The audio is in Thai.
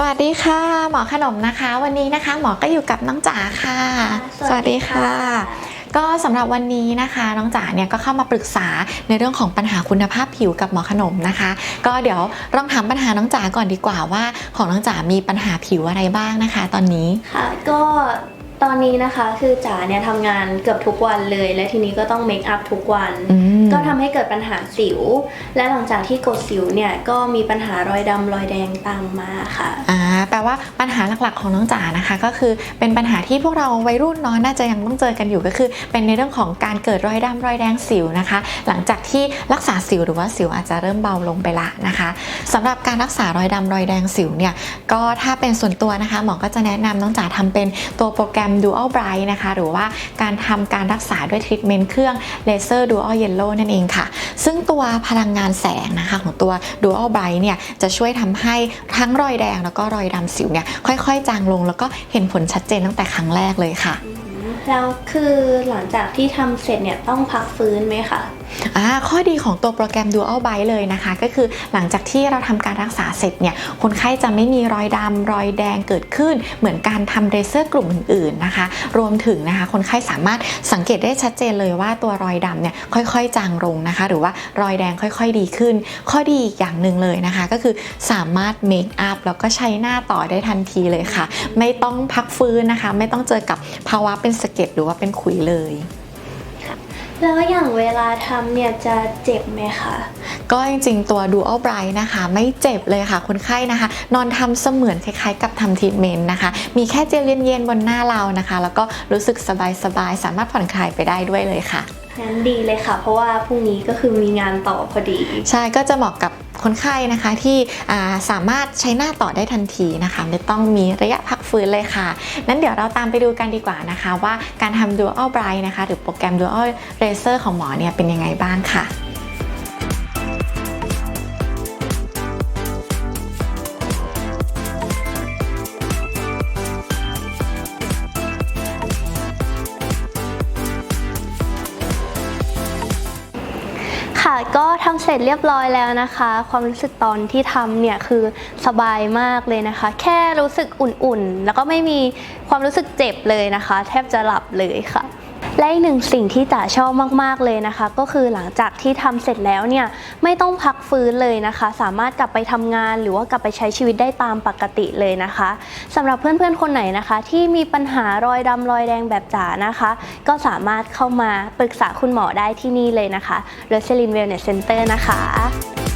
สวัสดีค่ะ หมอขนมนะคะ วันนี้นะคะหมอก็อยู่กับน้องจ๋าค่ะ สวัสดีค่ะ ก็สำหรับวันนี้นะคะน้องจ๋าเนี่ยก็เข้ามาปรึกษาในเรื่องของปัญหาคุณภาพผิวกับหมอขนมนะคะ ก็เดี๋ยวลองถามปัญหาน้องจ๋าก่อนดีกว่าว่า ของน้องจ๋ามีปัญหาผิวอะไรบ้างนะคะ ตอนนี้ค่ะก็ตอนนี้นะคะคือจ๋าเนี่ยทำงานเกือบทุกวันเลย และทีนี้ก็ต้องเมคอัพทุกวัน อืม ก็ทำให้เกิดปัญหาสิว และหลังจากที่กดสิวเนี่ยก็มีปัญหารอยดำรอยแดงตามมาค่ะอ่าแปลว่าปัญหาหลักๆของน้องจ๋านะคะ ก็คือเป็นปัญหาที่พวกเราวัยรุ่นเนาะน่าจะยังต้องเจอกันอยู่ก็คือ เป็นในเรื่องของการเกิดรอยดำรอยแดงสิวนะคะ หลังจากที่รักษาสิวหรือว่าสิวอาจจะเริ่มเบาลงไปละนะคะสำหรับการรักษารอยดำรอยแดงสิวเนี่ยก็ถ้าเป็นส่วนตัวนะคะหมอก็จะแนะนำน้องจ๋าทำเป็นตัวโปรแกรม Dual Bright นะคะ หรือว่าการทำการรักษาด้วยทรีทเมนต์เครื่องเลเซอร์ Dual Yellow นั่นเองค่ะ ซึ่งตัวพลังงานแสงนะคะของตัว Dual Bright เนี่ยจะช่วยทำให้ทั้งรอยแดงแล้วก็รอยดำสิวเนี่ยค่อยๆ จางลงแล้วก็เห็นผลชัดเจนตั้งแต่ครั้งแรกเลยค่ะ แล้วคือหลังจากที่ทำเสร็จเนี่ยต้องพักฟื้นไหมคะอ่าข้อดีของตัวโปรแกรม Dual Bright เลยนะคะ ก็คือหลังจากที่เราทำการรักษาเสร็จเนี่ยคนไข้จะไม่มีรอยดำรอยแดงเกิดขึ้น เหมือนการทำเลเซอร์กลุ่มอื่นๆนะคะ รวมถึงนะคะ คนไข้สามารถสังเกตได้ชัดเจนเลยว่าตัวรอยดำเนี่ยค่อยๆ จางลงนะคะ หรือว่ารอยแดงค่อยๆดีขึ้น ข้อดีอีกอย่างหนึ่งเลยนะคะ ก็คือสามารถเมคอัพแล้วก็ใช้หน้าต่อได้ทันทีเลยค่ะ ไม่ต้องพักฟื้นนะคะ ไม่ต้องเจอกับภาวะเป็นสะเก็ดหรือว่าเป็นขุยเลย แล้วอย่างเวลาทำเนี่ยจะเจ็บไหมคะ ก็จริงๆ ตัว Dual Bright นะคะ ไม่เจ็บเลยค่ะคนไข้นะคะ นอนทำเสมือนคล้ายๆ กับทำทรีทเมนต์นะคะ มีแค่เจลเย็นๆบนหน้าเรานะคะ แล้วก็รู้สึกสบายๆ สามารถผ่อนคลายไปได้ด้วยเลยค่ะงั้นดีเลยค่ะ เพราะว่าพรุ่งนี้ก็คือมีงานต่อพอดี ใช่ก็จะเหมาะกับ คนไข้นะคะที่าสามารถใช้หน้าต่อได้ทันทีนะคะ ไม่ต้องมีระยะพักฟื้นเลยค่ะ นั้นเดี๋ยวเราตามไปดูกันดีกว่านะคะ ว่าการทำ Dual Bright นะคะ หรือโปรแกรม Dual Laser ของหมอเนี่ยเป็นยังไงบ้างค่ะ ค่ะก็ทำเสร็จเรียบร้อยแล้วนะคะ ความรู้สึกตอนที่ทำเนี่ยคือสบายมากเลยนะคะ แค่รู้สึกอุ่นๆ แล้วก็ไม่มีความรู้สึกเจ็บเลยนะคะ แทบจะหลับเลยค่ะ และอีกหนึ่งสิ่งที่จ๋าชอบมากๆเลยนะคะ ก็คือหลังจากที่ทำเสร็จแล้วเนี่ยไม่ต้องพักฟื้นเลยนะคะ สามารถกลับไปทำงานหรือว่ากลับไปใช้ชีวิตได้ตามปกติเลยนะคะสำหรับเพื่อนๆคนไหนนะคะ ที่มีปัญหารอยดำรอยแดงแบบจ๋านะคะ ก็สามารถเข้ามาปรึกษาคุณหมอได้ที่นี่เลยนะคะ r o s a l i n Wellness Center นะคะ